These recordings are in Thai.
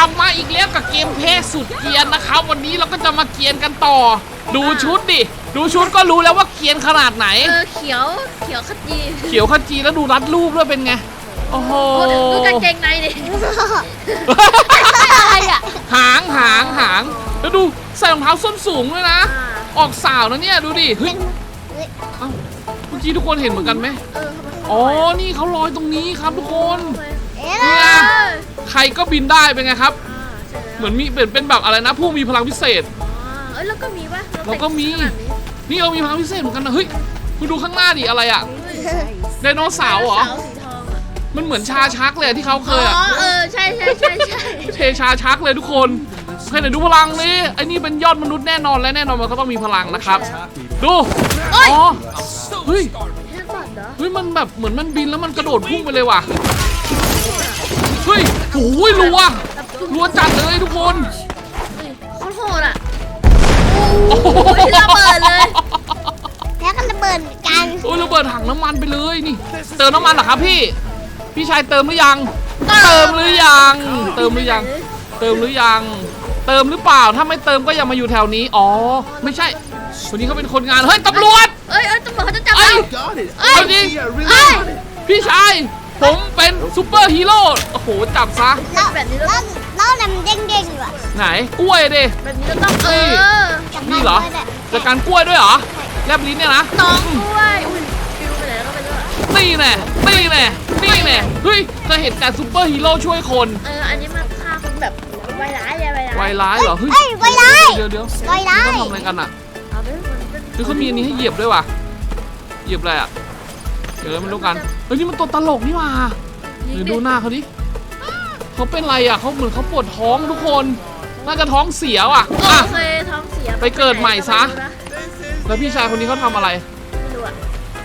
ลับมาอีกแล้วกับเกมเพลย์สุดเกรียนนะครับ วันนี้เราก็จะมาเกรียนกันต่อ ดูชุดดิ ดูชุดก็รู้แล้วว่าเกรียนขนาดไหน เออเขียวเขียวขจีเขียวขจีแล้วดูรัดรูปด้วยเป็นไง โอ้โหโอ้ดูกางเกงในดิอะไรอะหางหางหางแล้วดูใส่รองเท้าส้นสูงด้วยนะอ่าออกสาวนะเนี่ยดูดิเฮ้ยเอ้าเมื่อกี้ทุกคนเห็นเหมือนกันไหมเออทำไมอ๋อ นี่เขาลอยตรงนี้ครับทุกคนเอ๊ะเนี่ยอ่า ใครก็บินได้เป็นไงครับใช่แล้วเหมือนมีเป็นเป็นแบบอะไรนะ ผู้มีพลังพิเศษอ่าเอ้ยแล้วก็มีปะเราก็มี ขนาดนี้นี่เรามีพลังพิเศษเหมือนกันนะเฮ้ยคุณดูข้างหน้าดิอะไรอะไดโนเสาร์เหรอไดโนสาสีทองอะมันเหมือนชาชักเลยอะที่เขาเคยอะ อ๋อเออใช่ใช่ใช่ใช่เทชาชักเลยทุกคนเคยไหนดูพลังนี่ไอ้นี่เป็นยอดมนุษย์แน่นอนและแน่นอนมันก็ต้องมีพลังนะครับ ดูอ๋อเฮ้ยแค่ก่อนเหรอเฮ้ยมันแบบเหมือนมันบินแล้วมันกระโดดพุ่งไปเลยว่ะ เฮ้ยโอ้ยรัวรัวจัดเลยทุกคนเฮ้ยโคตรโหดอะโอ้โหระเบิดเลย แล้วก็ระเบิดเหมือนกันโอ้ยระเบิดถังน้ำมันไปเลยนี่ เติมน้ำมันเหรอครับพี่ พี่ชายเติมหรือยัง เติมหรือยัง เติมหรือยัง เติมหรือยัง เติมหรือเปล่า ถ้าไม่เติมก็อย่ามาอยู่แถวนี้ อ๋อ ไม่ใช่คนนี้เขาเป็นคนงาน เฮ้ยตำรวจเอ้ยเอ้ยตำรวจเขาจะจับเอ้เราย Got it. Hey. I see a really เอ้ยพี่ชาย ผมเป็นซูเปอร์ฮีโร่โอ้โหจับซะ แล้วแบบนี้เราแล้วแล้วนำเด้งๆอยู่อะไหนกล้วยดิ แบบนี้เราต้องเออจับนี่เหรอได้ด้วยจัดการกล้วยด้วยเหรอแลบลิ้นเนี่ยนะน้องด้วยอุ้ยฟิวไปไหนแล้วก็ไปด้วยนี่แน่นี่แน่นี่แน่เฮ้ยเคยเห็นแต่ซูเปอร์ฮีโร่ช่วยคนเอออันนี้มันฆ่าคนแบบไวร้ายอะไวร้ายวายร้ายเหรอเฮ้ยเอ้ยไวร้าย เดี๋ยวเดี๋ยวไวร้าย เขาทำอะไรกันอะเอาไปมันเป็น คือเขามีอันนี้ให้เหยียบด้วยว่ะเหยียบอะไรอะ เดี๋ยวไม่รู้กันเฮ้ยนี่มันตัวตลกนี่หว่ายิงเดี๋ยวดิดูหน้าเขาดิเขาเป็นไรอะเขาเหมือนเขาปวดท้องทุกคนน่าจะท้องเสียว่ะอะ โอเคท้องเสียไปเกิดใหม่ซะไม่รู้นะแล้วพี่ชายคนนี้เขาทำอะไร ไม่รู้อะ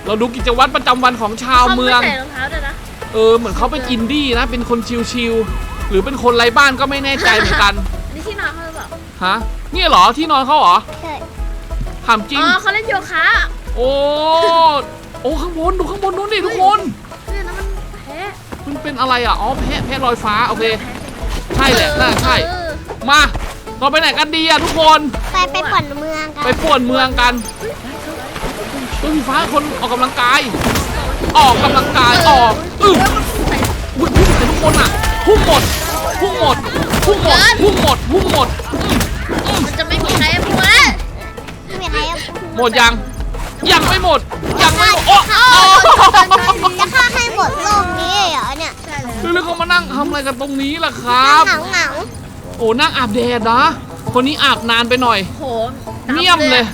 เราดูกิจวัตรประจำวันของชาวเมือง ขาไใส่รองเท้าด้วยนะเออเหมือนเขาเป็นอินดี้นะ เป็นคนชิลๆหรือเป็นคนไร้บ้านก็ไม่แน่ใจเหมือนกันอันนี้ที่นอนเขาหรือเปล่าฮะนี่เหรอที่นอนเขาเหรอใช่ถามจริง อ๋อเขาเล่นโยคะ โอ้โอ้ข้างบนดูข้างบนนู้นดิทุกคนเนี่ยนะมันแพ้มันเป็นอะไรอะอ๋อแพะแพะลอยฟ้าโอเคใช่แหละน่าใช่ เออมาเราไปไหนกันดีอะทุกคนไปไปป่วนเมืองกันไปป่วนเมืองกันตัวสีฟ้าคนออกกำลังกาย ออกกำลังกายออกอึ้ง อุ้ยพุ่งใส่ทุกคนอะพุ่งหมดพุ่งหมดพุ่งหมดพุ่งหมดพุ่งหมดอืมมันจะไม่มีใครพูดไม่มีใครเอาหมดยัง ยังไม่หมด ยังไม่หมดโอ้จะฆ่าให้หมดโลกนี้เหรอเนี่ยใช่แล้วแล้วเขามานั่งทำอะไรกันตรงนี้ล่ะครับเหงาเหงาโอ้นั่งอาบแดดนะ คนนี้อาบนานไปหน่อยโหเมี่ยมเลย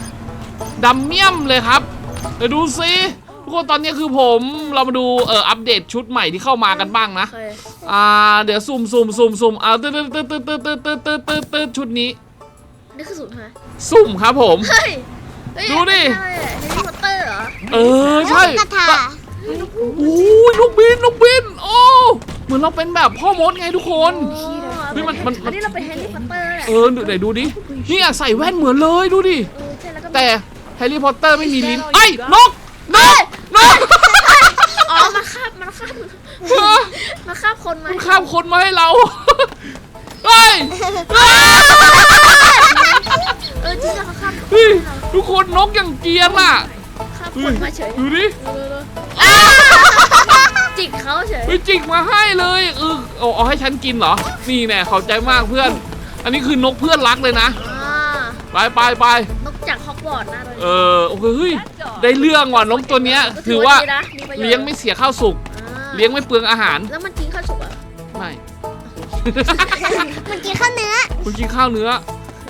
ดำเมี่ยมเลยครับเดี๋ยวดูซิทุกคนตอนนี้คือผมเรามาดูเอออัปเดตชุดใหม่ที่เข้ามากันบ้างนะโอเคอ่าเดี๋ยวซูมซูมซูมซูมอ่าตืดตืดตืดตืดตืดตืดตืดตืดตืดชุดนี้นี่คือสูตรใช่ไหมซุ่มครับผมเฮ้ย เฮ้ยดูดิ อะไรอะแฮร์รี่พอตเตอร์เหรอเออใช่กระถาโอ้ยนกบินนกบินโอ้เหมือนเราเป็นแบบพ่อมดไงทุกคน เฮ้ยมันมันอันนี้เราเป็นแฮร์รี่พอตเตอร์แหละเออไหนดูดิเนี่ยใส่แว่นเหมือนเลยดูดิ เออใช่แล้วก็มีแต่แฮร์รี่พอตเตอร์ไม่มีลิ้นไอ้ยนกนกนกอ๋อมาคาบมาคาบมาคาบคนมามันข้ามคนมาให้เราเฮ้ยเออจริงๆเขาคาบเฮ้ยทุกคนนกอย่างเกรียนอะคาบเฮ้คยนมาเฉยดูดิอ่าจิกเขาเฉยเฮ้ยจิกมาให้เลยเออเอาเอาให้ฉันกินเหรอ นี่แน่ขอบใจมากเพื่อน อันนี้คือนกเพื่อนรักเลยนะ อ่าไปไปไปนกจากฮอกวอตส์นะตัวเอนี้อโอเคเฮ้ยได้เรื่องว่ะนกตัวเนี้ย ถือว่าดีนะมีประโชน์เลี้ยงไม่เสียข้าวสุก อ่าเลี้ยงไม่เปลืองอาหาร แล้วมันกินข้าวสุกเหรอะไม่ มันกินข้าวเนื้อ คุณกินข้าวเนื้อ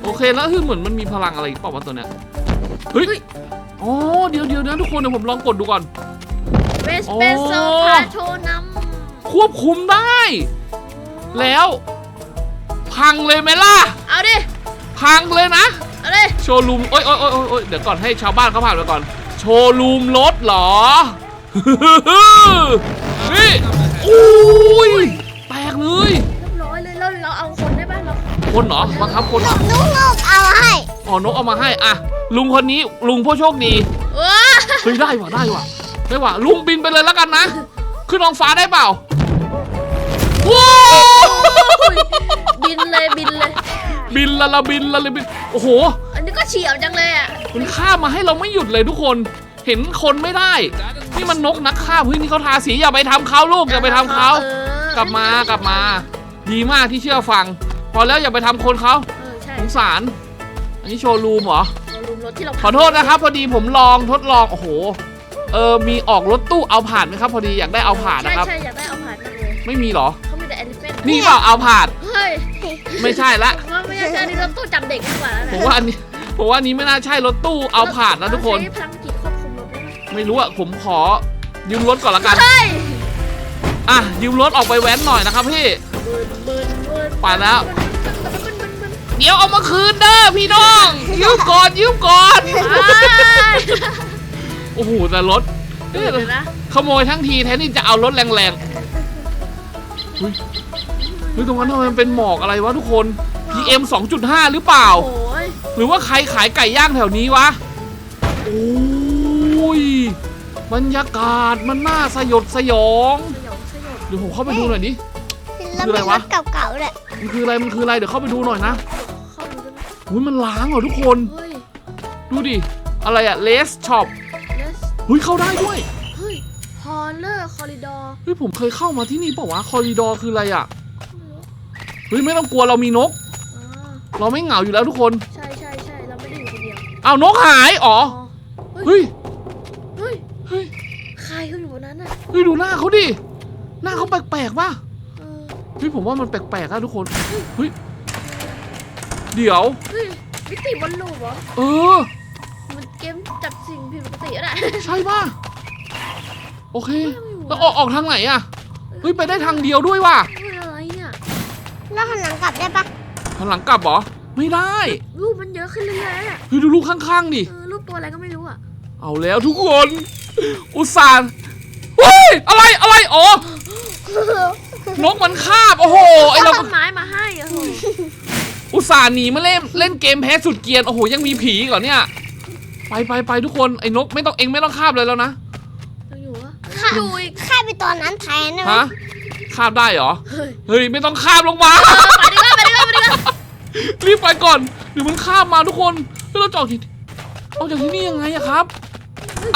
โอเคแล้วคือเหมือนมันมีพลังอะไรอีกเปล่าวะตัวเนี้ยเฮ้ยอ๋อเดี๋ยวเดี๋ยวนะทุกคนเดี๋ยวผมลองกดดูก่อน เวสโอ้เปโซพาโชนัมควบคุมได้ แล้ว พังเลยไหมล่ะเอาดิ พังเลยนะ เอาดิ โชว์รูมโอ้ยโอ้ยโอ้ยโอ้ยเดี๋ยวก่อนให้ชาวบ้านเขาผ่านไปก่อน โชว์รูมรถเหรอ นี่อุ้ยแตกเลย คนเหรอบังคับคนเหรอนุ๊กนุ๊กเอาให้อ๋อนกเอามาให้อะลุงคนนี้ลุงผู้โชคดีว้าเฮ้ยได้ว่ะได้ว่ะได้ว่ะลุงบินไปเลยแล้วกันนะขึ้นท้องฟ้าได้เปล่าว้าวบินบินละละบินละละบินโอ้โห อันนี้ก็เฉียวจังเลยอะมันข้ามมาให้เราไม่หยุดเลยทุกคนเห็นคนไม่ได้ นี่มันนกนักฆ่าเฮ้ยนี่เขาทาสีอย่าไปทำเขาลูกอย่าไปทำเขาออกลับมากลับมา ดีมากที่เชื่อฟัง พอแล้วอย่าไปทำคนเขาเออใช่สงสาร อันนี้โชว์รูมเหรอเราลืมรถที่เราขอโทษนะครับ พอดีผมลองทดลอง โอ้โห เออ มีออกรถตู้เอาผ่านไหมครับ พอดีอยากได้เอาผ่านใช่นะครับใช่อยากได้เอาผ่านมากเลยไม่มีเหรอ เขามีแต่แอนิเมะนี่เปล่าเอาผ่าน เฮ้ยไม่ใช่ละ ผมว่าไม่ใช่อันนี้รถตู้จำเด็กดีกว่าแล้วนะผมว่าอันนี้ ผมว่าอันนี้ไม่น่าใช่รถตู้เอาผ่านนะทุกคน เราใช้พลังจิตควบคุมรถได้ไหมไม่รู้อะผมขอยืมรถก่อนละกัน เฮ้ยอะยืมรถออกไปแว้นหน่อยนะครับพี่บึนบึนบึน ไปแล้ว เดี๋ยวเอามาคืนเด้อพี่น้อง ยืมก่อนยืมก่อนโอ้โหแต่รถเดี๋ยวนะ ขโมยทั้งทีแทนที่จะเอารถแรงๆเฮ้ยเฮ้ยตรงนั้นทำไมมันเป็นหมอกอะไรวะทุกคน PM 2.5 หรือเปล่า โอ้ยหรือว่าใครขายไก่ย่างแถวนี้วะ โอ้ยบรรยากาศมันน่าสยดสยอง สยองสยอง เดี๋ยวผมเข้าไปดูหน่อยดิ แล้วคืออะไรเป็นรวะถเก่าๆเลยมันคืออะไรมันคืออะไรเดี๋ยวเข้าไปดูหน่อยนะเข้าดูได้ไหมอุ้ยมันล้างเหรอทุกคน เฮ้ยดูดิอะไรอะเลสช็อป yes เฮ้ยเข้าได้ด้วยเฮ้ยฮอลเลอร์คอริดอร์เฮ้ยผมเคยเข้ามาที่นี่เปล่าวะคอริดอร์คืออะไรอะเฮ้ยไม่ต้องกลัวเรามีนก อ่าเราไม่เหงาอยู่แล้วทุกคนใช่ใช่ใช่เราไม่ได้อยู่คนเดียวอ้าวนกหายอ๋ออ๋อเฮ้ยเฮ้ยเฮ้ยเฮ้ยใครเขาอยู่บนนั้นอะเฮ้ยดูหน้าเขาดิหน้าเขาแปลกๆป่ะเออเฮ้ยผมว่ามันแปลกๆนะทุกคนเฮ้ยเดี๋ยว เฮ้ยมิติบอลลูนเหรอ เออ มันเกมจับสิ่งผิดปกติอะนะใช่ป่ะโอเคแล้วออกออกทางไหนอะเฮ้ยไปได้ทางเดียวด้วยว่ะเฮ้ยอะไรเนี่ย แล้วหันหลังกลับได้ปะทางหลังกลับเหรอไม่ได้รูปมันเยอะขึ้นเรื่อยๆอะเฮ้ยดูลูกข้างๆดิเออรูปตัวอะไรก็ไม่รู้อะ เอาแล้วทุกคน อุตส่าห์เฮ้ยอะไรอะไรอ๋อ นกมันคาบ โอ้โหไอเอาเราต้นไม้มาให้อะโหอุตส่าห์หนีมาเล่นเล่นเกมแพ้สุดเกรียนโอ้โหยังมีผีอีกเหรอเนี่ย ไปไปไปทุกคนไอ้นกไม่ต้องเองไม่ต้องคาบเลยแล้วนะยังอยู่วะข้าดูอีกข้าไปตอนนั้นแทนได้ไหมฮะคาบได้เหรอเฮ้ยเฮ้ยไม่ต้องคาบลงมา เออไปดีกว่าไปดีกว่าไปดีกว่ารีบไปก่อนเดี๋ยวมันข้ามมาทุกคนแล้วเราจะออกที่ออกจากที่นี่ยังไงอะครับ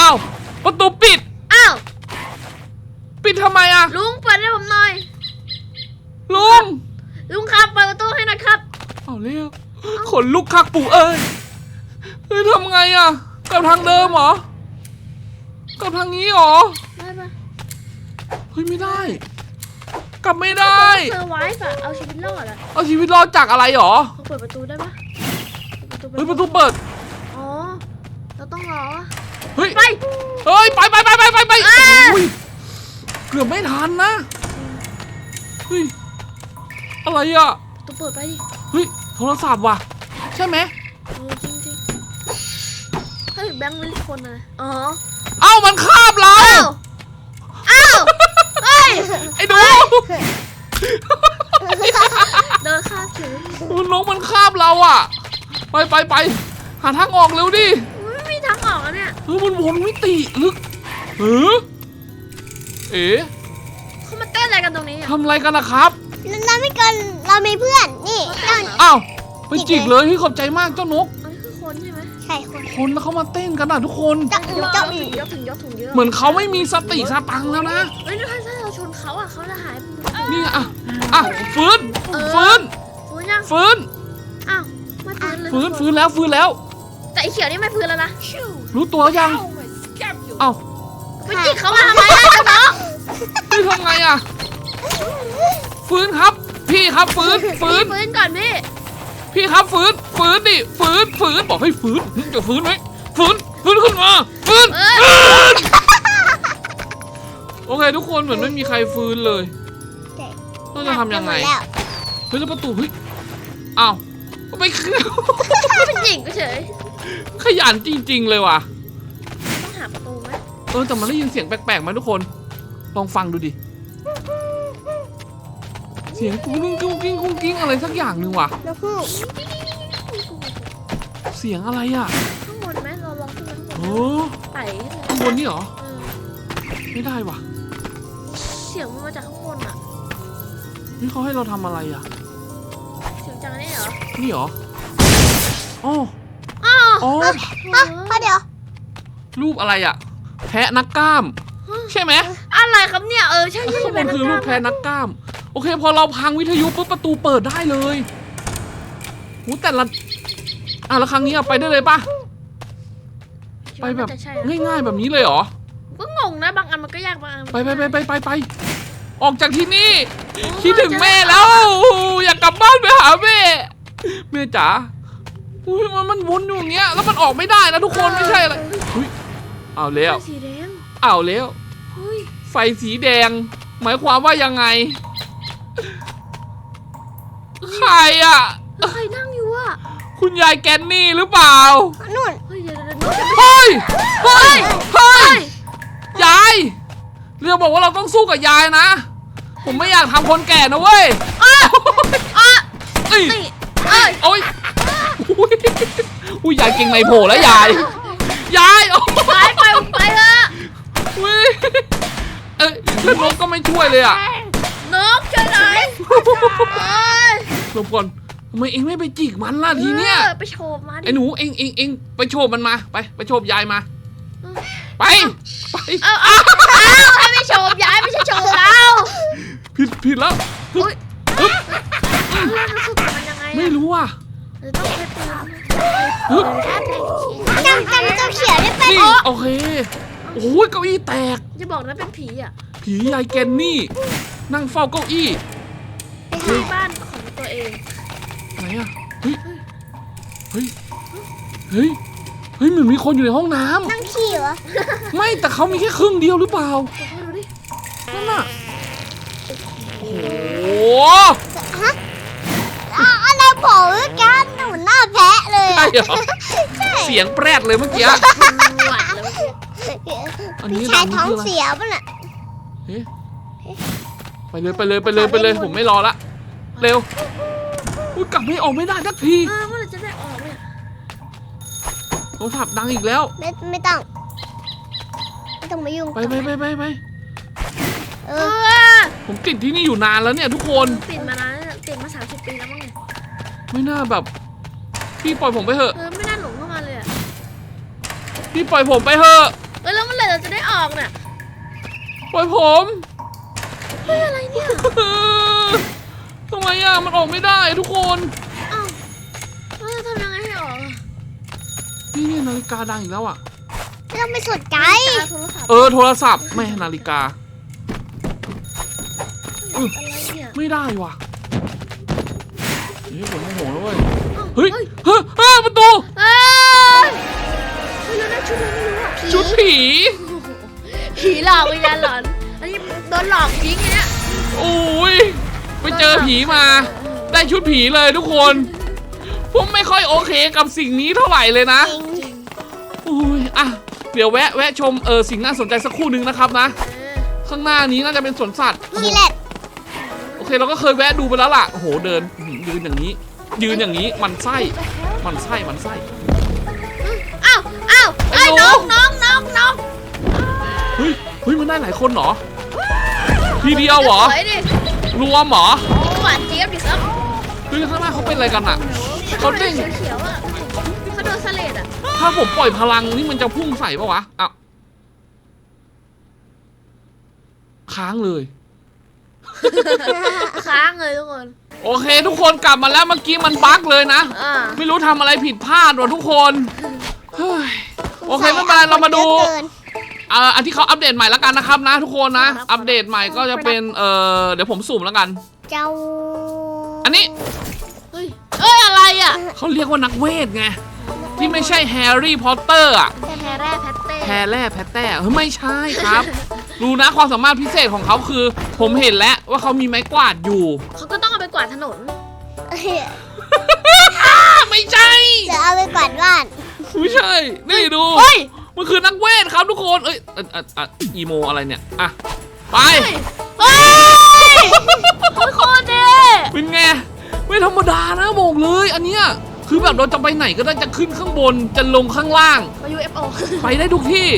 อ้าวประตูปิด อ้าว ปิดทำไมอะลุงเปิดให้ผมหน่อย ลุงลุงครับเปิดประตูให้หน่อยครับ เอาเรียกขนลุกคักปู่เอ้ยเฮ้ยทำไงอะกลับทางเดิมเหรอกลับทางนี้เหรอได้ปะเฮ้ยไม่ได้ กลับไม่ได้ เซอร์ไวส์อะเอาชีวิตรอดอะเอาชีวิตรอดจากอะไรเหรอเขาเปิดประตูได้ปะเปิดเฮ้ยประตูเปิดอ๋อเราต้องรอวะเฮ้ยไปเฮ้ยไปไปไปไปไปไปเอ้ยโอ้ยเกือบไม่ทันนะเฮ้ย อะไรอะประตูเปิดไปดิเฮ้ยโทรศัพท์ว่ะ ใช่ไหมเออจริงจริงเฮ้ยแบงค์วิลคนนะอ๋อเอ้ามันคาบเราอ้าวอ้าวเฮ้ยไอ้หนูเดินข้ามเฉยมันน้องมันคาบเราอะ ไปไปไปหาทางออกเร็วดิไม่มีทางออกอะเนี่ยเฮ้ยมันวนมิติลึกเออเอ๋เขามาเต้นอะไรกันตรงนี้อะทำอะไรกันนะครับ เราไม่เกินเรามีเพื่อนนี่เจ้าอ้าวไปจิกเลยเฮ้ยขอบใจมากเจ้านกอันนี้คือคนใช่ไหมใช่คนคนแล้วเขามาเต้นกันอะทุกคน เจ้าอื่นเจ้าอื่นยกถึงยกถึงเยอะเหมือนเขาไม่มีสติสตังค์แล้วนะเฮ้ยถ้าถ้าเราชนเขาอะเขาจะหายไปหมดนี่อะอะฟื้นเออฟื้นฟื้นยังฟื้นอ้าวไม่ฟื้นเลยฟื้นฟื้นแล้วฟื้นแล้ว แต่ไอเขียวนี่ไม่ฟื้นแล้วนะรู้ตัวยังเอ้าไปจิกเขามาทำไมอะเจ้าน้องเฮ้ยทำไงอะฟื้นครับ พี่ครับฟื้นฟื้นฟื้นก่อนพี่ พี่ครับฟื้นฟื้นดิฟื้นฟื้นบอกให้ฟื้นจะฟื้นไหมฟื้นฟื้นขึ้นมาฟื้นเอ้ยฟื้นโอเคทุกคนเหมือนไม่มีใครฟื้นเลยเราจะทำยังไงแล้วเฮ้ยแล้วประตูเฮ้ยอ้าวไปเคลียร์เป็นจิกเฉยขยันจริง ๆ เลยว่ะต้องหาประตูไหมเออแต่มันได้ยินเสียงแปลกๆไหมทุกคน ลองฟังดูดิ เสียงกุ้งกิ้งกุ้งกิ้งกุ้งกิ้งอะไรสักอย่างหนึ่งว่ะ แล้วพูดเสียงอะไรอะข้างบนไหมเราลองขึ้นไปข้างบนโอ้ ไต่ขึ้นไปข้างบนนี่เหรอ เออไม่ได้ว่ะเสียงมันมาจากข้างบนอะนี่เขาให้เราทำอะไรอะ เสียงจากอันนี้เหรอนี่เหรออ๋ออ้าวอ๋อฮะพอเดี๋ยว รูปอะไรอะ แพะนักกล้าม ใช่ไหมอะไรครับเนี่ย เออ ใช่ใช่ข้างบเป็นคือรูปแพะนันักกล้าม โอเค พอเราพังวิทยุปุ๊บประตูเปิดได้เลยหูแต่ละอะแล้วครั้งนี้อะไปได้เลยปะไปแบบใช่นะง่ายๆแบบนี้เลยเหรอก็งงนะบางอันมันก็ยากบางอันมันไปก็ไปไปง่ายไปไปไปออกจากที่นี่ คิดถึงแม่แล้ว อยากกลับบ้านไปหาแม่แม่จ๋าอุ้ยมันมันวนอยู่อย่างเงี้ยแล้วมันออกไม่ได้นะทุกคนไม่ใช่อะไรอุ้ยเอาแล้วสีแดงเอาแล้วเฮ้ยไฟสีแดง หมายความว่ายังไง ใครอะ แล้วใครนั่งอยู่อะคุณยายแกนนี่หรือเปล่า นู่นเฮ้ยเดี๋ยวเดี๋ยวเดี๋ยวเฮ้ย เฮ้ย เฮ้เฮ้ยยยาย เรื่องบอกว่าเราต้องสู้กับยายนะ ผมไม่อยากทำคนแก่นะเว้ยอะอะเอ้ยนี่เอ้ยโอ้ยอุ้ยอุ้ยยายเก่งในโผล่แล้วยาย ยายโอ้ไปไปไปเถอะอุ้ยเอ้ยแล้วนกก็ไม่ช่วยเลยอะ นกช่วยหน่อยเอ้ย หลบก่อนทำไมเองไม่ไปจิกมันล่ะทีเนี้ยออไปโฉบมาดิไอ้หนูเองเองเองไปโฉบมันมาไปไปโฉบยายมา ไปไปเอาเอาเอาให้ไปโฉบย้ายไม่ใช่โฉบเราผิดผิดแล้ว อุ้ยฮึบเรื่องรู้สึกมันยังไงอะไม่รู้อะหรือต้องใช้ปืนฮึบจำจำตัวเขียวได้เป็นนี่โอเคโอ้ยเก้าอี้แตกจะบอกนะเป็นผีอะผียายแกนนี่ นั่งเฝ้าเก้าอี้ที่บ้านของ ตัวเอง ไหนอะเฮ้ย เฮ้ย เฮ้ย เฮ้ยเหมือนมีคนอยู่ในห้องน้ำนั่งขี่เหรอไม่แต่เขามีแค่ครึ่งเดียวหรือเปล่าขอดูดินั่นน่ะ โอ้โหฮะอะอะไรบอกว่ากันหนูหน้าแพะเลยใช่อะเหรอเสียงแปรดเลยเมื่อกี้ หวัดเลยอันนี้พี่ชายดังท้องคืออะไรเสียป่ะน่ะ เอ๊ะไปเลยไปเลยไปเลยไปเลย ผมไม่รอละ เร็ว อุ้ยกลับไม่ออกไม่ได้สักทีเออเมื่อไหร่จะได้ออกเนี่ยโทรศัพท์ดังอีกแล้ว ไม่ไม่ต้อง ไม่ต้องมายุ่งไปไปไปไปไปเอเอออผมติดที่นี่อยู่นานแล้วเนี่ยทุกคนติดมานานแล้วติดมาสามสิบปีแล้วมั้งเนี่ยไม่น่าแบบ พี่ปล่อยผมไปเถอะ เออไม่น่าหลงเข้ามาเลยอะพี่ปล่อยผมไปเถอะ เออแล้วเมื่อไหร่เราจะได้ออกเนี่ยปล่อยผม เฮ้ยอะไรเนี่ย ทำไมอะมันออกไม่ได้ทุกคนอ้าวเราจะทำยังไงให้ออกอะนี่เนี่ยนาฬิกาดังอีกแล้วอะ ไม่ต้องไปสนใจตาโทรศัพท์เออโทรศัพท์แม่นาฬิกาอะไรเนี่ยไม่ได้ว่ะเฮ้ยผมโมโหแล้วเว้ยอ้าวเฮ้ยเฮ้ยเฮ้ยประตูเอ้ยเฮ้ยแล้วได้ชุดอะไรไม่รู้อะชุดผี ผีหลอกวิญญาณหลอน อันนี้โดนหลอกจริงไงเนี่ยโอ้ย ไปเจอผีมา ได้ชุดผีเลยทุกคน ผมไม่ค่อยโอเคกับสิ่งนี้เท่าไหร่เลยนะจริงจริงโอ้ยอะเดี๋ยวแวะแวะชมเออสิ่งน่าสนใจสักครู่หนึ่งนะครับนะเออข้างหน้านี้น่าจะเป็นสวนสัตว์ขี้แหลกโอเคเราก็เคยแวะดูไปแล้วล่ะโอ้โหเดินอื้อหือยืนอย่างนี้ ยืนอย่างนี้มันไส้มันไส้มันไส้อ้าวอ้าวไอ้ยไอ้หนูน้องน้องน้องน้องเฮ้ยเฮ้ยมันได้หลายคนเหรอทีเดียวเหรอสวยดิ รวมเหรอโอ้หวานเจี๊ยบดิครับเฮ้ยข้างหน้าเขาเป็นอะไรกันอะเขาเด้งเขียวๆอะเขาโดนสเลดอะถ้าผมปล่อยพลังนี่มันจะพุ่งใส่ปะวะอ้าวค้างเลยค้างเลยทุกคน โอเค ทุกคนกลับมาแล้วเมื่อกี้มันบั๊กเลยนะอ่าไม่รู้ทำอะไรผิดพลาดว่ะทุกคนเฮ้ยโอเคไม่เป็นไรเรามาดู ยอะเกินอ่าอันที่เขาอัปเดตใหม่แล้วกันนะครับนะทุกคนนะ อัปเดตใหม่ก็จะเป็นเอ่อเดี๋ยวผมสุ่มแล้วกัน เจ้าอันนี้เฮ้ยเอ้ยอะไรอะเขาเรียกว่านักเวทไงที่ไม่ใช่แฮร์รี่พอตเตอร์อะแพรแร่แพตเต้แพรแร่แพตแต่เฮ้ยไม่ใช่ครับดูนะความสามารถพิเศษของเขาคือ ผมเห็นแล้วว่าเขามีไม้กวาดอยู่เขาก็ต้องเอาไปกวาดถนนเอ้ยอ้าไม่ใช่จะเอาไปกวาดบ้านไม่ใช่นี่ดูเฮ้ย มันคือนักเวทครับทุกคนเอ้ยอะอะอะอีโมอะไรเนี่ยอะไปเฮ้ยโอ้ยโคตรเด้เป็นไงไม่ธรรมดานะบอกเลยอันเนี้ยคือแบบเราจะไปไหนก็ได้จะขึ้นข้างบนจะลงข้างล่างมา UFO ไปได้ทุกที่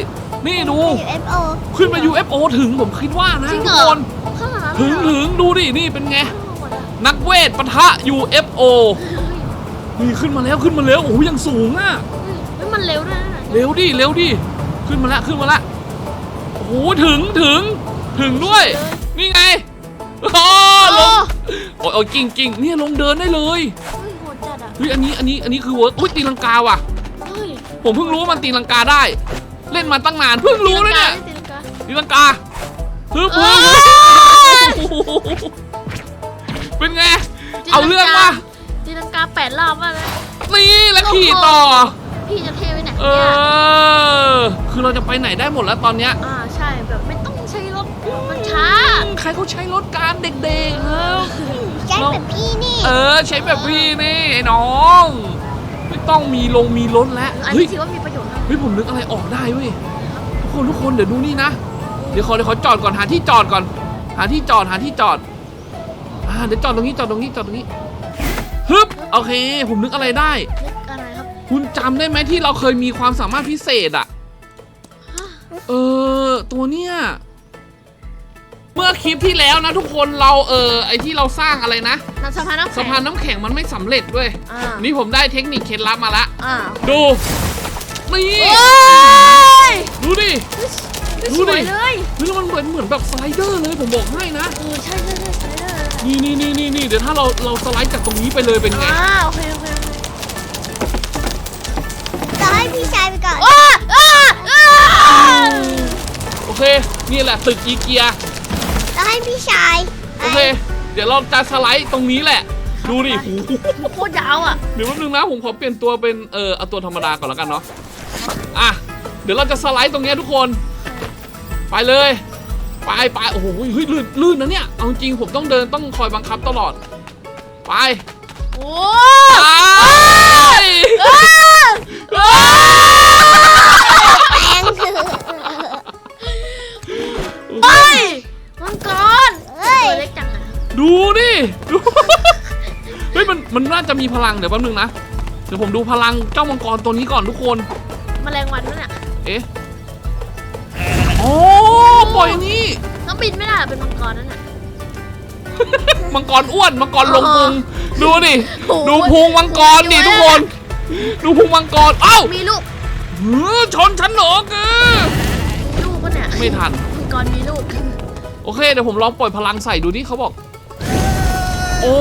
นี่ดูอยู่ FO ขึ้นมา UFO ถึงผมคิดว่านะจริงทุเหรกอ คนข้างหลังถึงเหรอถึงดูดินี่เป็นไงหมดอะนักเวทปะทะ UFO นี่ขึ้นมาแล้วขึ้นมาแล้วโอ้โหยังสูงอะเฮ้ยมันเร็วด้วยนะ เร็วดิเร็วดิขึ้นมาละขึ้นมาละโอ้โหถึงถึงถึงด้วย นี่ไงอ๋อลงโอ้ยโอ้ยกิ่งกิ่งเนี่ยลงเดินได้เลยเฮ้ยโหดจัดอะเฮ้ยอันนี้อันนี้อันนี้คือเวิร์กอุ้ยตีลังกาว่ะ เฮ้ยผมเพิ่งรู้ว่ามันตีลังกาได้ เล่นมาตั้งนานเพิ่งรู้เลยเนี่ยตีลังกาตีลังกาฮึบเอ้ฮึบยโอ้โหเป็นไงเอาเรื่องมาตีลังกาแปดรอบมาเลยนี่แล้วขี่ต่อพี่จะเทไปไหน เอเนี่ยอคือเราจะไปไหนได้หมดแล้วตอนเนี้ย อ่าใช่แบบไม่ต้องใช้รถมันช้าใครเขาใช้รถการเด็กๆเออใช่แบบพี่นี่เออ ใช้แบบพี่นี่ไอ้น้อง ไม่ต้องมีลงมีรถแล้วอันเฮ้ยนี้ถือว่ามีประโยชน์นะเฮ้ยผมนึกอะไรออกได้เว้ยทุกคนทุกคนเดี๋ยวดูนี่นะ เดี๋ยวขอเดี๋ยวขอจอดก่อนหาที่จอดก่อน หาที่จอดหาที่จอดอ่าเดี๋ยวจอดตรงนี้จอดตรงนี้จอดตรงนี้ฮึบโอเค ผมนึกอะไรได้ นึกอะไร ครับคุณจำได้ไหมที่เราเคยมีความสามารถพิเศษอะเออตัวเนี้ยเมื่อคลิปที่แล้วนะทุกคนเราเออไอที่เราสร้างอะไรนะน้ำสะพานน้ำแข็งสะพานน้ำแข็งมันไม่สำเร็จด้วยอ่า นี่ผมได้เทคนิคเคล็ดลับมาละ อ่าดูนี่โอ้ยดูดิ ดูสดิวยเลยเฮ้ยแล้วมันเหมือนเหมือนแบบสไลเดอร์เลยผมบอกให้นะ เออใช่ใช่ใช่ใช่เลยนี่นี่นี่นี่นี่เดี๋ยวถ้าเราเราสไลด์จากตรงนี้ไปเลยเป็นไง อ่าโอเคโอเคโอเค ไปก่อนอ้าอ้าอ้าโอเค นี่แหละตึกอีเกียจะให้พี่ชายโอเค เดี๋ยวเราจะสไลด์ตรงนี้แหละ ดูดิหูโคตรยาวอะ เดี๋ยวแป๊บนึงนะผมขอเปลี่ยนตัวเป็นเออเอาตัวธรรมดาก่อนแล้วกันเนาะ อะ เดี๋ยวเราจะสไลด์ตรงเนี้ยทุกคน ไปเลย ไปไปโอ้โหเฮ้ยลื่นลื่นนะเนี่ย เอาจริงผมต้องเดินต้องคอยบังคับตลอด ไป โอ้ไปเอ้ย ดูดิดู เฮ้ยมันมันน่าจะมีพลังเดี๋ยวแป๊บนึงนะ เดี๋ยวผมดูพลังเจ้ามังกรตัวนี้ก่อนทุกคน แมลงวันนั่นน่ะเอ๊ะโอ้ปล่อยนี่ต้องบินไม่ได้เป็นมังกรนั่นน่ะ มังกรอ้วนมังกรลงพุงดูดิ โอ้ยดูพุงมังกรดิทุกคน ดูพุงมังกร เอ้ามีลูกเฮ้อชนฉันเหรอเกอมีลูกปะเนี่ยไม่ทัน มังกรมีลูกโอเคเดี๋ยวผมลองปล่อยพลังใส่ดูดิเขาบอก โอ้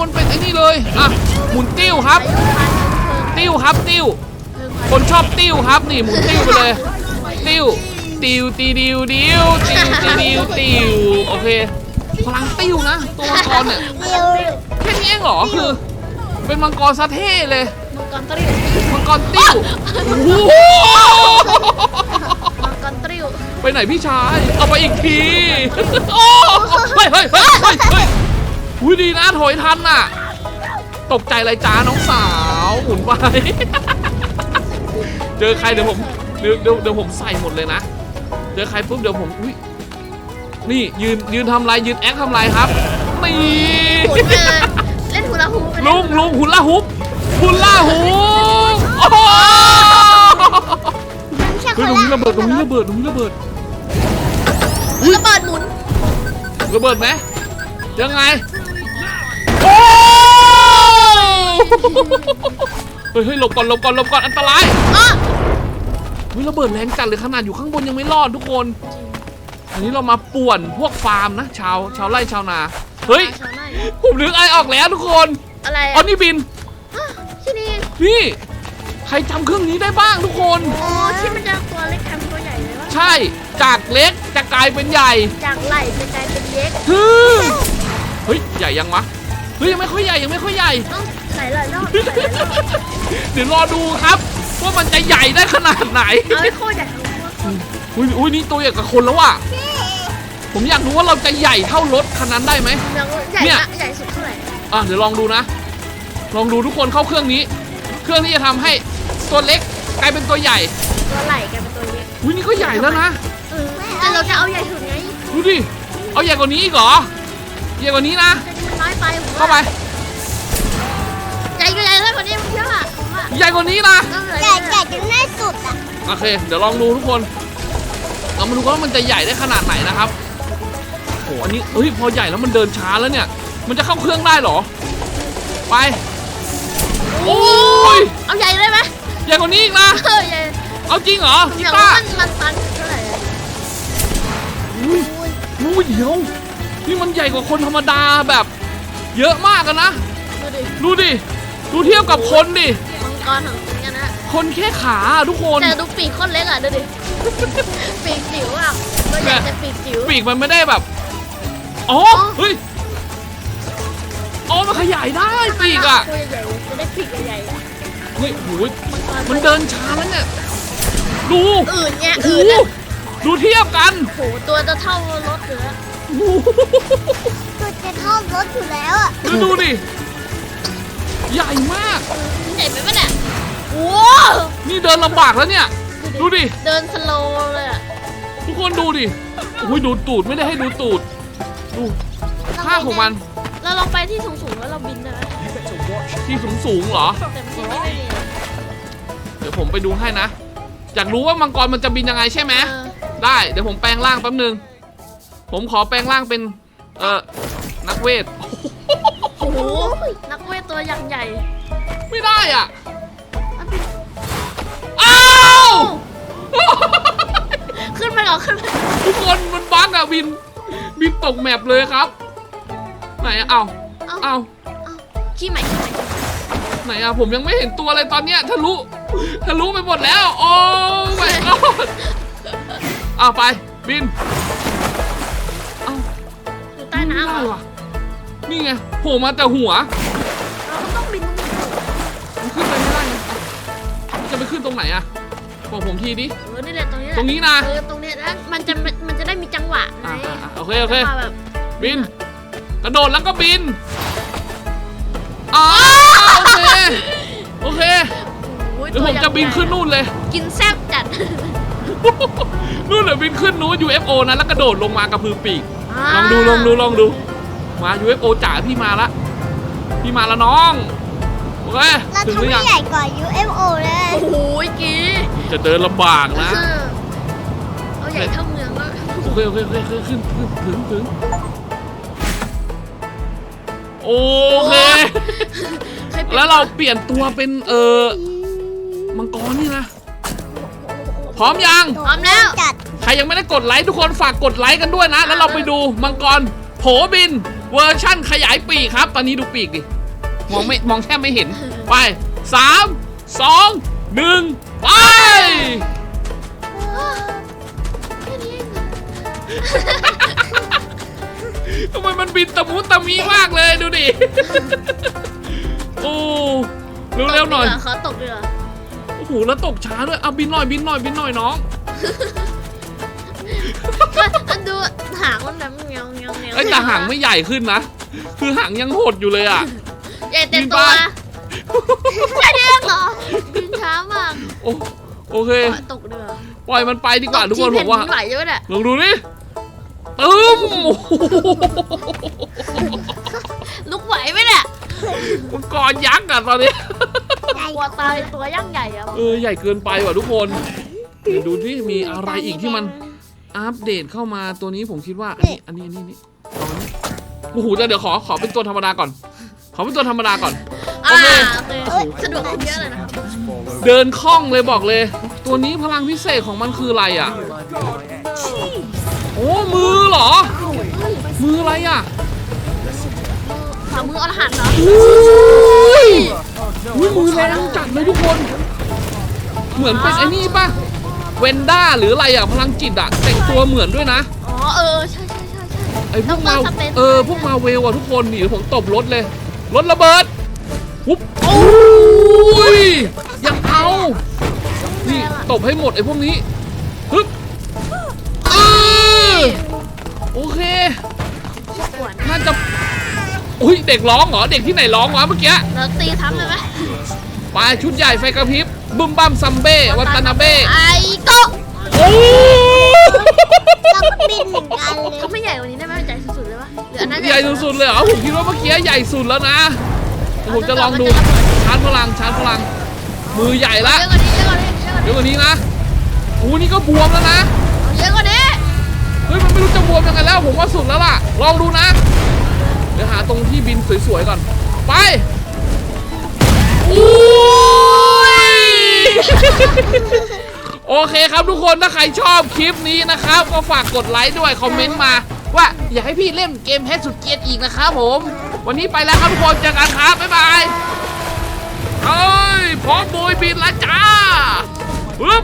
มันเป็นไอ้นี่เลยอะหมุนติ้วครับอายุพันเพิ่มติ้วครับติ้วเพิ่มพันคนชอบติ้วครับนี่หมุนติ้วไปเลย ติ้วติ้วตีดิวดิวติ้วตีดิวติ้วโอเคพลังติ้วนะตัวมังกรเนี่ยเดี๋ยวแค่นี้เองเหรอคือ เป็นมังกรซะเท่เลยมังกรตริวมังกรติ้วโอ้โหมังกรตริวไปไหนพี่ชาย เอาไปอีกทีโอ้เฮ้ยเฮ้ยเฮ้ยเฮ้ยเฮ้ย อุ้ยดีนะถอยทันน่ะ ตกใจอะไรจ้าน้องสาวหมุนไป เจอใครเดี๋ยวผมเดี๋ยวเดี๋ยวเดี๋ยวผมใส่หมดเลยนะ เจอใครปุ๊บเดี๋ยวผมอุ้ยนี่ยืนยืนทำไรยืนแอคทำไรครับนี่หมุนมาเล่นฮูลาฮูปไปเยลุงลุงหุนล่าฮุบหุนล่าฮุบโอ้โหมันใช่คเฮ้ยนตรงนี้ละระเบิดตรงนี้ระเบิดตรงนี้ระเบิด ระเบิดหมุนระเบิดไหมยังไง เฮ้ยเฮ้ยหลบก่อนหลบก่อนหลบก่อนอันตรายอะเฮ้ยระเบิดแรงจัดเลยขนาดอยู่ข้างบนยังไม่รอดทุกคน อันนี้เรามาป่วนพวกฟาร์มนะชาวชาวไร่ชาวนา เฮ้ย ชาวไร่ผมนึกไอออกแล้วทุกคนอะไรอ๋ออะนี่บินอะที่นี่นี่ ใครจำเครื่องนี้ได้บ้างทุกคน โอ้ที่มันจะตัวเล็กทำตัวใหญ่เลยวะใช่ จากเล็กจะกลายเป็นใหญ่ จากไหล่จะกลายเป็นเล็ก ฮึมเฮ้ย ใหญ่ยังวะ เฮ้ย ยังไม่ค่อยใหญ่ ยังไม่ค่อยใหญ่ ต้องไหลหลายรอบไหลหลายรอบเดี๋ยวรอดูครับว่ามันจะใหญ่ได้ขนาดไหน เอาให้โคตรใหญ่เอาให้โคตรอุ้ยอุ้ยนี่ตัวใหญ่กับคนแล้วว่ะ ผมอยากรู้ว่าเราจะใหญ่เท่ารถคันนั้นได้ไหมยังใหญ่เนี่ยนะใหญ่สุดเท่าไหร่อะเดี๋ยวลองดูนะ ลองดูทุกคนเข้าเครื่องนี้ เครื่องที่จะทำให้ตัวเล็กกลายเป็นตัวใหญ่ ตัวไหล่กลายเป็นตัวเล็กอุ้ยนี่ก็ใหญ่แล้วนะ เออแต่เราจะเอาใหญ่สุดไงดูดิ เอาใหญ่กว่านี้อีกเหรอ ใหญ่กว่านี้นะ จะมันน้อยไปผมว่เข้าไปให ญ่ใหญ่เท่ากว่านี้มันเยอะอะผมว่าใหญ่กว่านี้นะต้องเหลือใหญ่ใหญ่จนไม่สุดอะโอเค เดี๋ยวลองดูทุกคนเรามาดูกันว่ามันจะใหญ่ได้ขนาดไหนนะครับโอ้โหอันนี้เฮ้ยพอใหญ่แล้วมันเดินช้าแล้วเนี่ย มันจะเข้าเครื่องได้เหรอ ไปโอ้ยเอาใหญ่ได้ไหมใหญ่กว่านี้อีกนะเออใหญ่เอาจริงเหรอกียากตารู้ร์ มันมันตันเท่าไหร่อะอุ้ยอุ้ยเดี๋ยวนี่มันใหญ่กว่าคนธรรมดาแบบ เยอะมากอะนะดูดิ ดูดิ ดูเทียบกับคนดิ มังกรของจริงอะนะคนแค่ขาอะทุกคน แต่ดูปีกโคนเล็กอะดูดิ ปีกจิ๋วอะตัวใหญ่แต่ปีกจิ๋ว ปีกมันไม่ได้แบบอ๋อ เฮ้ย อ๋อ มันขยายได้ปีกอะ ตัวใหญ่ๆจะได้ปีกใหญ่ๆอะเฮ้ยโอ้ยมังกรมันเดินช้าแล้วเนี่ย ดูอื่นเนี่ยโอ้โหอื่นอะดูเทียบกันโหตัวจะเท่ารถเลยอะโอ้โหตัวจะเท่ารถอยู่แล้วอะ แล้วดูดิ ใหญ่มาก ใหญ่ไหมวะเนี่ยโอ้นี่เดินลำบากแล้วเนี่ย ดูดิ เดินสโลว์เลยอะทุกคนดูดิโอ้ยดูตูดไม่ได้ให้ดูตูด ดูค่าของมันเราลองไปที่สูงๆแล้วเราบินได้ไหมที่สูงสูงๆเหรอ แต่ที่นี่ไม่มีอะเดี๋ยวผมไปดูให้นะ อยากรู้ว่ามังกรมันจะบินยังไงใช่ไหม เออได้ เดี๋ยวผมแปลงร่างแป๊บนึง ผมขอแปลงร่างเป็น เอ่อ นักเวทโอ้โหนักเวทตัวอย่างใหญ่ ไม่ได้อะมันเป็นอ้าวขึ้นไปก่อนขึ้นไปทุกคนมันบั๊กอะบินบินตกแมปเลยครับ ไหนอะเอาเอาเอาเอาขี้ใหม่ขี้ใหม่ไหนอะผมยังไม่เห็นตัวเลยตอนเนี้ยทะลุทะลุไปหมดแล้ว โอ้ไม่ก็เอาไปบินเอาอยู่ใต้น้ำไม่เหรได้อว่ะ นี่ไงโผล่มาแต่หัวเราก็ต้องบินมันขึ้นไปไม่ได้นะมันจะไปขึ้นตรงไหนอะบอกผมทีดิ เออนี่แหละตรงนี้แหละตรงนี้นะ เออตรงเนี้ยนะมันจะมันจะได้มีจังหวะไงอ่าอ่าอ่าโอเคโอเค จังหวะแบบบิน กระโดดแล้วก็บินอ๋อโอเค โอเคโอ้ยเดี๋ยวผมจะบินขึ้นนู่นเลย กินแซบจัด นู่นเลยบินขึ้นนู้น UFO นะแล้วกระโดดลงมากระพือปีก ลองดูลองดูลองดู มา UFO จ๋าพี่มาละ พี่มาละน้อง โอเคเราถึงหทำรือให้ยังใหญ่กว่า UFO เลยโอ้โหกีจะเดินลำบากนะเออเอาใหญ่เท่าเมืองแล้วโอเคโอเคโอเคขึ้นขึ้นขึ้นถึงถึงโอเคเคยป็นแล้วเราเปลี่ยนตัวเป็นเออมังกรนี่นะ พร้อมยัง พร้อมแล้ว จัดใครยังไม่ได้กดไลค์ทุกคนฝากกดไลค์กันด้วยนะ แล้วเราไปดูมังกรโผบิน เวอร์ชั่นขยายปีกครับ ตอนนี้ดูปีกดิ มองไม่มองแทบไม่เห็น ไปสามสองหนึ่งไปแค่นี้เองทำไมมันบินตะมุตะมีมากเลยดูดิ โอ้เร็วๆหน่อยเขาตกเรือโอ้โหแล้วตกช้าด้วยเอาบินหน่อยบินหน่อยบินหน่อยน้อง ก็อันดูหางมันแบบเงี้ยวเงี้ยวเงี้ยวไอ้ยแต่หางไม่ใหญ่ขึ้นนะ คือหางยังหดอยู่เลยอะ ใหญ่เต็มตัวบินไปแค่นี้เองเหรอบินช้ามากโอ้โอเค ตกเรือปล่อยมันไปดีกว่าทุกคนตผมว่าจีแผ่นดินไหวใช่ไหมเนี่ยลองดูนี่ตึ้มโอ้โหลุกไหวไหมเนี่ยมังกรยักษ์อะตอนนี้ใหญ่ตัวตายตัวย่างใหญ่อะเออใหญ่เกินไปว่ะทุกคนเดี๋ยวดูที่มีอะไรอีกที่มัน อัปเดตเข้ามาตัวนี้ผมคิดว่า อันนี้อันนี้อันนี้อันนี้เอาอันนี้โอ้โหเดี๋ยวขอขอเป็นตัวธรรมดาก่อน ขอเป็นตัวธรรมดาก่อนโออ่าเคโอเคสะดวกขึ้นเยอะเลยนะครับเดินคล่องเลยบอกเลย ตัวนี้พลังพิเศษของมันคืออะไรอะ โอ้มือเหรอ มืออะไรอะฝ่ามืออรหันต์เหรออุ้ยอุ้ยมือแรงจัดเลยทุกคน เหมือนเป็นไอ้นี่ป่ะ เวนด้าหรืออะไรอะพลังจิตอะแต่งตัวเหมือนด้วยนะอ๋อเออใช่ใช่ใช่ใช่ ไอ้พวกมาดรสเตนเออพวกมาเวลอะทุกคนนี่เดี๋ยวผมตบรถเลย รถระเบิดปุ๊บโอ้ยยังเอา นี่ตบให้หมดไอ้พวกนี้ฮึบเออโอเค ปวดน่าจะอุ้ยเด็กร้องเหรอ เด็กที่ไหนร้องวะเมื่อกี้ แล้วตีทำเลยไหม ไปชุดใหญ่ไฟกระพริบบึ้มบั้มซัมเบ้วัตานาเบ้ไอ้โตะโอ้เราก็บินเหมือนกันเลยเขาไม่ใหญ่กว่านี้ได้ไหมใหญ่สุดๆเลยวะหรืออันนั้นใหญ่สุดๆเลยเหรอผมคิดว่าเมื่อกี้ใหญ่สุดแล้วนะผมจะลองดูชาร์จพลังชาร์จพลัง มือใหญ่ละ เยอะกว่านี้เยอะกว่านี้เยอะกว่านี้เดี๋ยวกว่านี้นะโอ้นี่ก็บวมแล้วนะ เอาเยอะกว่านี้เฮ้ยมันไม่รู้จะบวมยังไงแล้ว ผมว่าสุดแล้วล่ะ ลองดูนะ เดี๋ยวหาตรงที่บินสวยๆก่อน ไป โอเคครับทุกคนถ้าใครชอบคลิปนี้นะครับ ก็ฝากกดไลค์ด้วย คอมเมนต์มา ว่าอยากให้พี่เล่นเกมแฮชสุดเกียดอีกนะครับผม วันนี้ไปแล้วครับทุกคนเจอกันครับ บ๊ายบายเฮ้ยพร้อมบุยบินแล้วจ้าปึ๊บ